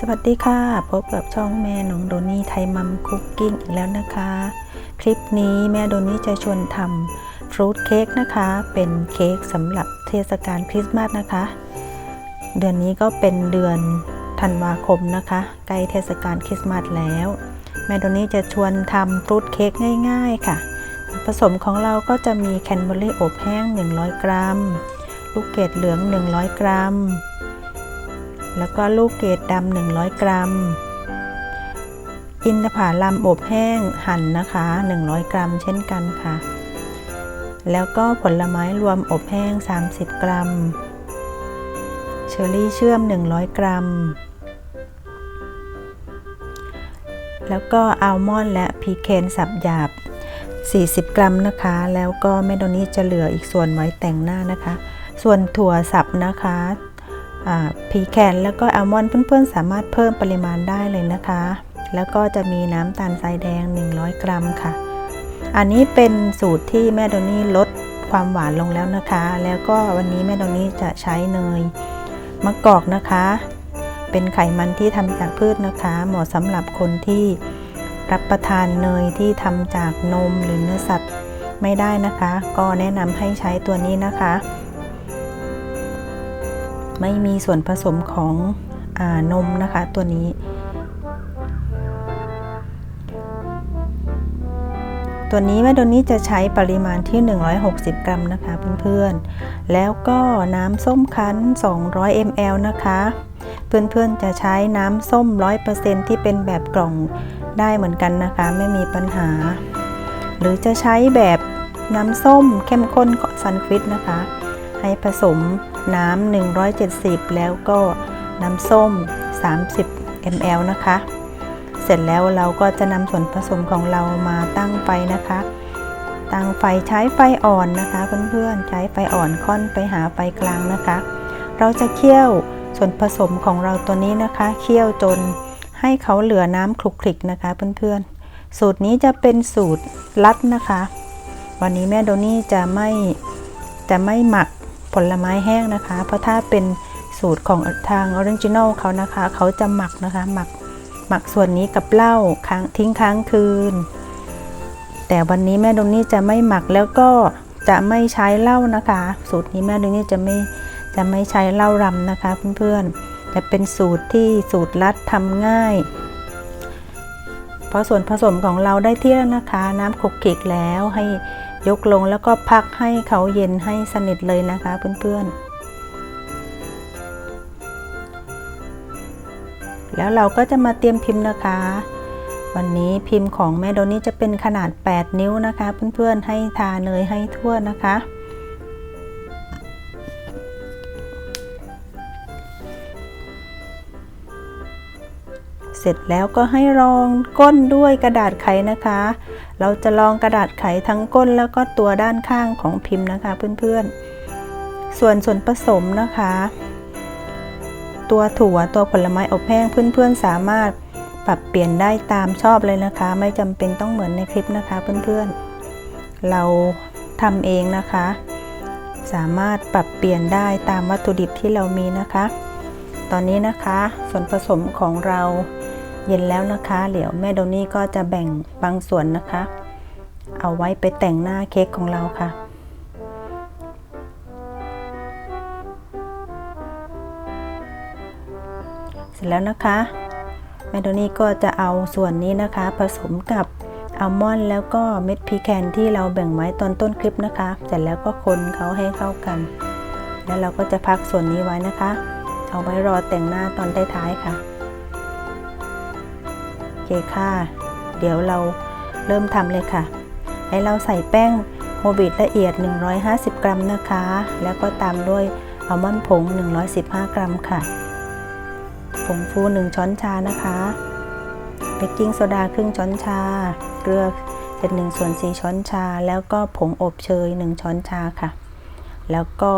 สวัสดีค่ะ พบกับช่องแม่น้องโดนี่ไทยมัมคุกกิ้งอีกแล้วนะคะ คลิปนี้แม่โดนี่จะชวนทำฟรุตเค้กนะคะ เป็นเค้กสำหรับเทศกาลคริสต์มาสนะคะ เดือนนี้ก็เป็นเดือนธันวาคมนะคะ ใกล้เทศกาลคริสต์มาสแล้ว แม่โดนี่จะชวนทำฟรุตเค้กง่ายๆค่ะ ผสมของเราก็จะมีแคนเบอรี่อบแห้ง 100 กรัม ลูกเกดเหลือง 100 กรัม แล้วก็ลูกเกดดำ100 กรัม อินทผลัมอบแห้งหั่นนะคะ 100 กรัมเช่นกันค่ะ แล้วก็ผลไม้รวมอบแห้ง 30 กรัม เชอร์รี่เชื่อม 100 กรัม แล้วก็อัลมอนด์และพีเคนสับหยาบ 40 กรัมนะคะ แล้วก็แม่โดนี่จะเหลืออีกส่วนไว้แต่งหน้านะคะ ส่วนถั่วสับนะคะ พีแคนแล้วก็อัลมอนด์เพื่อนๆ สามารถเพิ่มปริมาณได้เลยนะคะ แล้วก็จะมีน้ำตาลทรายแดง 100 กรัมค่ะ อันนี้เป็นสูตรที่แม่โดนี่ลดความหวานลงแล้วนะคะ แล้วก็วันนี้แม่โดนี่จะใช้เนยมะกอกนะคะ เป็นไขมันที่ทำจากพืชนะคะ เหมาะสำหรับคนที่รับประทานเนยที่ทำจากนมหรือเนื้อสัตว์ไม่ได้นะคะ ก็แนะนำให้ใช้ตัวนี้นะคะ ไม่มีส่วนผสมของอนมนะคะตัวนี้ ตัวนี้แม่โดนนี้จะใช้ปริมาณที่ 160 กรัมนะคะเพื่อนๆ แล้วก็น้ำส้มคั้น 200 ml นะคะ เพื่อนๆจะใช้น้ำส้ม 100%ที่เป็นแบบกล่องได้เหมือนกันนะคะ ไม่มีปัญหา หรือจะใช้แบบน้ำส้มเข้มข้นซันควิดนะคะ ให้ผสมน้ำ 170 แล้วก็น้ำส้ม 30 ml นะคะ เสร็จแล้วเราก็จะนำส่วนผสมของเรามาตั้งไฟนะคะ ตั้งไฟใช้ไฟอ่อนนะคะเพื่อนๆ ใช้ไฟอ่อนค่อนไปหาไฟกลางนะคะ เราจะเคี่ยวส่วนผสมของเราตัวนี้นะคะ เคี่ยวจนให้เขาเหลือน้ำคลุกคลิกนะคะเพื่อนๆ สูตรนี้จะเป็นสูตรลัดนะคะ วันนี้แม่โดนี่จะไม่จะไม่หมัก ผลไม้แห้งนะคะ เพราะถ้าเป็นสูตรของทางออริจินอลเขานะคะ เขาจะหมักนะคะ หมักหมักส่วนนี้กับเหล้าค้างทิ้งค้างคืน แต่วันนี้แม่ดงนี่จะไม่หมักแล้วก็จะไม่ใช้เหล้านะคะ สูตรนี้แม่ดงนี่จะไม่จะไม่ใช้เหล้ารำนะคะเพื่อนๆแต่เป็นสูตรที่สูตรลัดทำง่าย เพราะส่วนผสมของเราได้ที่แล้วนะคะ น้ำขลุกขลิกแล้วให้ ยกลงแล้วก็พักให้เขาเย็นให้สนิทเลยนะคะเพื่อนๆ แล้วเราก็จะมาเตรียมพิมพ์นะคะ วันนี้พิมพ์ของแม่โดนี่จะเป็นขนาด 8 นิ้วนะคะ เพื่อนๆ ให้ทาเนยให้ทั่วนะคะ เสร็จแล้วก็ให้รองก้นด้วยกระดาษไขนะคะ เราจะลองกระดาษไขทั้งก้นแล้วก็ตัวด้านข้างของพิมพ์นะคะเพื่อนๆ ส่วนส่วนผสมนะคะ ตัวถั่วตัวผลไม้อบแห้งเพื่อนๆ สามารถปรับเปลี่ยนได้ตามชอบเลยนะคะ ไม่จำเป็นต้องเหมือนในคลิปนะคะเพื่อนๆ เราทำเองนะคะ สามารถปรับเปลี่ยนได้ตามวัตถุดิบที่เรามีนะคะ ตอนนี้นะคะส่วนผสมของเรา เย็นแล้วนะคะ เดี๋ยวแม่โดนี่ก็จะแบ่งบางส่วนนะคะ เอาไว้ไปแต่งหน้าเค้กของเราค่ะเสร็จแล้วนะคะ แมโดนี่ก็จะเอาส่วนนี้นะคะ ผสมกับอัลมอนด์แล้วก็เม็ดพีแคนที่เราแบ่งไว้ตอนต้นคลิปนะคะ เสร็จแล้วก็คนเขาให้เข้ากัน แล้วเราก็จะพักส่วนนี้ไว้นะคะ เอาไว้รอแต่งหน้าตอนท้ายๆค่ะ เคค่ะ เดี๋ยวเราเริ่มทำเลยค่ะ ให้เราใส่แป้งโฮบิตละเอียด 150 กรัมนะคะ แล้วก็ตามด้วยอัลมอนด์ผง 115 กรัมค่ะ ผงฟู 1 ช้อนชานะคะเบกกิ้งโซดาครึ่งช้อนชา เกลือเป็น1ส่วน4ช้อนชา แล้วก็ผงอบเชย 1 ช้อนชาค่ะ แล้วก็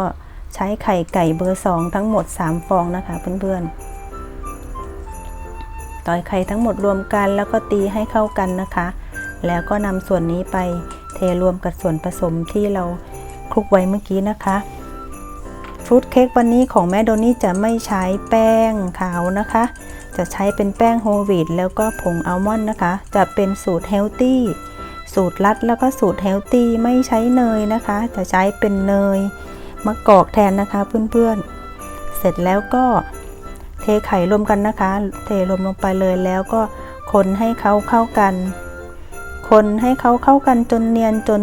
ใช้ไข่ไก่เบอร์ 2 ทั้งหมด 3 ฟองนะคะเพื่อนๆ ต่อยไข่ทั้งหมดรวมกันแล้วก็ตีให้เข้ากันนะคะ แล้วก็นำส่วนนี้ไปเทรวมกับส่วนผสมที่เราคลุกไว้เมื่อกี้นะคะฟรุตเค้กวันนี้ของแม่โดนี่จะไม่ใช้แป้งขาวนะคะ จะใช้เป็นแป้งโฮลวีตแล้วก็ผงอัลมอนด์นะคะ จะเป็นสูตรเฮลตี้สูตรลัดแล้วก็สูตรเฮลตี้ไม่ใช้เนยนะคะ จะใช้เป็นเนยมะกอกแทนนะคะเพื่อนๆเสร็จแล้วก็ ไข่รวมกันนะคะ เทรวมลงไปเลยแล้วก็คนให้เขาเข้ากัน คนให้เขาเข้ากันจนเนียนจน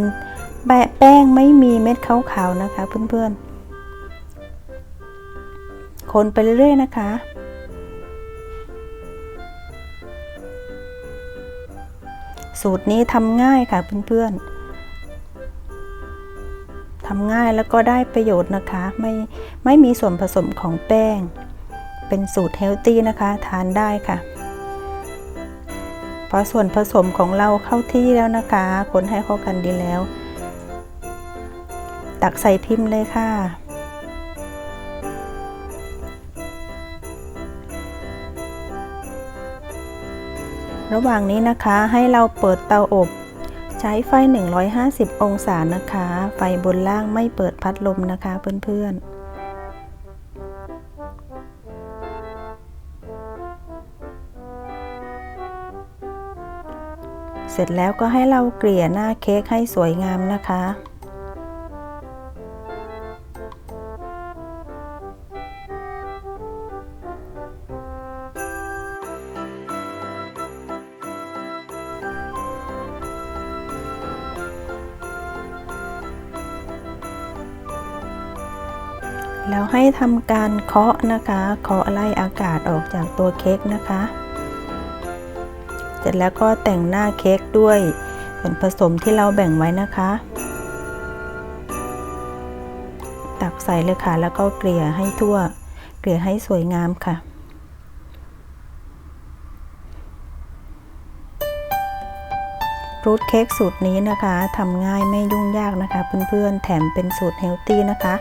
แปะแป้งไม่มีเม็ดขาวๆนะคะ เพื่อนๆ คนไปเรื่อยๆนะคะสูตรนี้ทำง่ายค่ะเพื่อนๆทำง่ายแล้วก็ได้ประโยชน์นะคะ ไม่ไม่มีส่วนผสมของแป้ง เป็นสูตรเฮลตี้นะคะ ทานได้ค่ะ พอส่วนผสมของเราเข้าที่แล้วนะคะ คนให้เข้ากันดีแล้ว ตักใส่พิมพ์เลยค่ะระหว่างนี้นะคะให้เราเปิดเตาอบ ใช้ไฟ 150 องศานะคะ ไฟบนล่างไม่เปิดพัดลมนะคะเพื่อนๆ เสร็จแล้วก็ให้เราเกลี่ยหน้าเค้กให้สวยงามนะคะ แล้วให้ทำการเคาะนะคะ เคาะไล่อากาศออกจากตัวเค้กนะคะ ร็จแล้วก็แต่งหน้าเค้กด้วยส่วนผสมที่เราแบ่งไว้นะคะ ตักใส่เลยค่ะ แล้วก็เกลี่ยให้ทั่ว เกลี่ยให้สวยงามค่ะรูทเค้กสูตรนี้นะคะทำง่ายไม่ยุ่งยากนะคะ เพื่อนๆแถมเป็นสูตรเฮลตี้นะคะ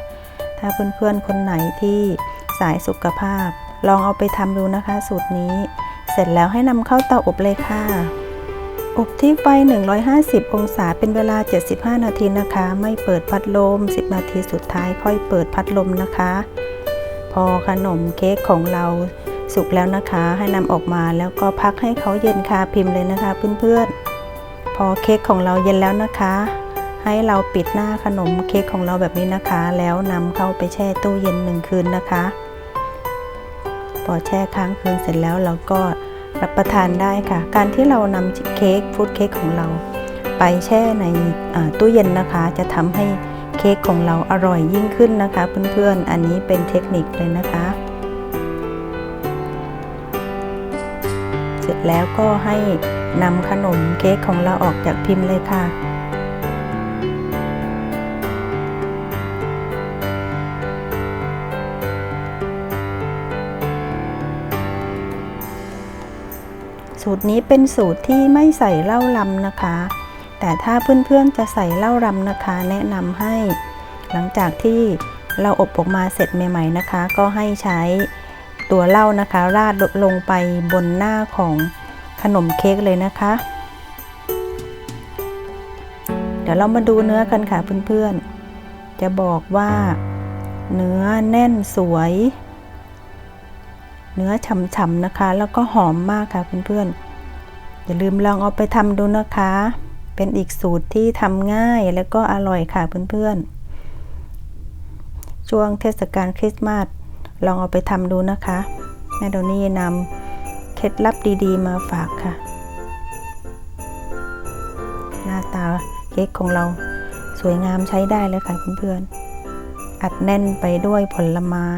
ถ้าเพื่อนๆคนไหนที่สายสุขภาพ ลองเอาไปทำดูนะคะ สูตรนี้ เสร็จแล้วให้นำเข้าเตาอบเลยค่ะ อบที่ไฟ 150 องศาเป็นเวลา 75 นาทีนะคะ ไม่เปิดพัดลม 10 นาทีสุดท้ายค่อยเปิดพัดลมนะคะ พอขนมเค้กของเราสุกแล้วนะคะ ให้นำออกมาแล้วก็พักให้เขาเย็นค่ะพิมพ์เลยนะคะเพื่อนๆ พอเค้กของเราเย็นแล้วนะคะ ให้เราปิดหน้าขนมเค้กของเราแบบนี้นะคะ แล้วนำเข้าไปแช่ตู้เย็นหนึ่งคืนนะคะ พอแช่ค้างคืนเสร็จแล้วเราก็รับประทานได้ค่ะ การที่เรานำเค้กฟรุตเค้กของเรา ไปแช่ในตู้เย็นนะคะ จะทำให้เค้กของเราอร่อยยิ่งขึ้นนะคะ เพื่อนๆ อันนี้เป็นเทคนิคเลยนะคะ เสร็จแล้วก็ให้นำขนมเค้กของเราออกจากพิมพ์เลยค่ะ สูตรนี้เป็นสูตรที่ไม่ใส่เหล้าลำนะคะ แต่ถ้าเพื่อนๆจะใส่เหล้ารำนะคะ แนะนำให้ หลังจากที่เราอบออกมาเสร็จใหม่ ๆนะคะ ก็ให้ใช้ตัวเหล้านะคะ ราดลงไปบนหน้าของขนมเค้กเลยนะคะ เดี๋ยวเรามาดูเนื้อกันค่ะเพื่อนๆ จะบอกว่า เนื้อแน่นสวย เนื้อฉ่ำๆนะคะ แล้วก็หอมมากค่ะเพื่อนๆ อย่าลืมลองเอาไปทำดูนะคะ เป็นอีกสูตรที่ทำง่ายแล้วก็อร่อยค่ะเพื่อนๆ ช่วงเทศกาลคริสต์มาสลองเอาไปทำดูนะคะแม่โดนี่นำเคล็ดลับดีๆ มาฝากค่ะ หน้าตาเค้กของเราสวยงามใช้ได้เลยค่ะเพื่อนๆอัดแน่นไปด้วยผลไม้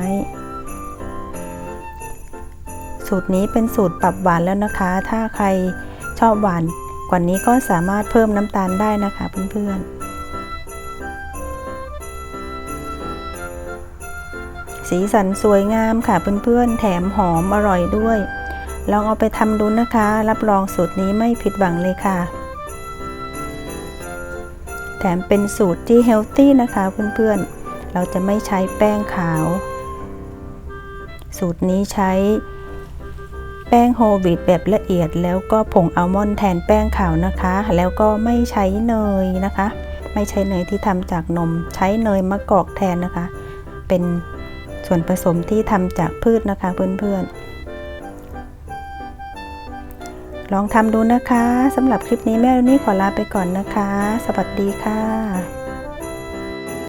สูตรนี้เป็นสูตรปรับหวานแล้วนะคะ ถ้าใครชอบหวานกว่านี้ก็สามารถเพิ่มน้ำตาลได้นะคะเพื่อนๆ สีสันสวยงามค่ะเพื่อนๆ แถมหอมอร่อยด้วย ลองเอาไปทำดูนะคะ รับรองสูตรนี้ไม่ผิดหวังเลยค่ะ แถมเป็นสูตรที่เฮลตี้นะคะเพื่อนๆ เราจะไม่ใช้แป้งขาว สูตรนี้ใช้ แป้งโฮลวีตแบบละเอียด แล้วก็ผงอัลมอนด์แทนแป้งขาวนะคะ แล้วก็ไม่ใช้เนยนะคะ ไม่ใช้เนยที่ทำจากนม ใช้เนยมะกอกแทนนะคะ เป็นส่วนผสมที่ทำจากพืชนะคะเพื่อนๆ ลองทำดูนะคะสำหรับคลิปนี้แม่รุ่นนี่ขอลาไปก่อนนะคะ สวัสดีค่ะ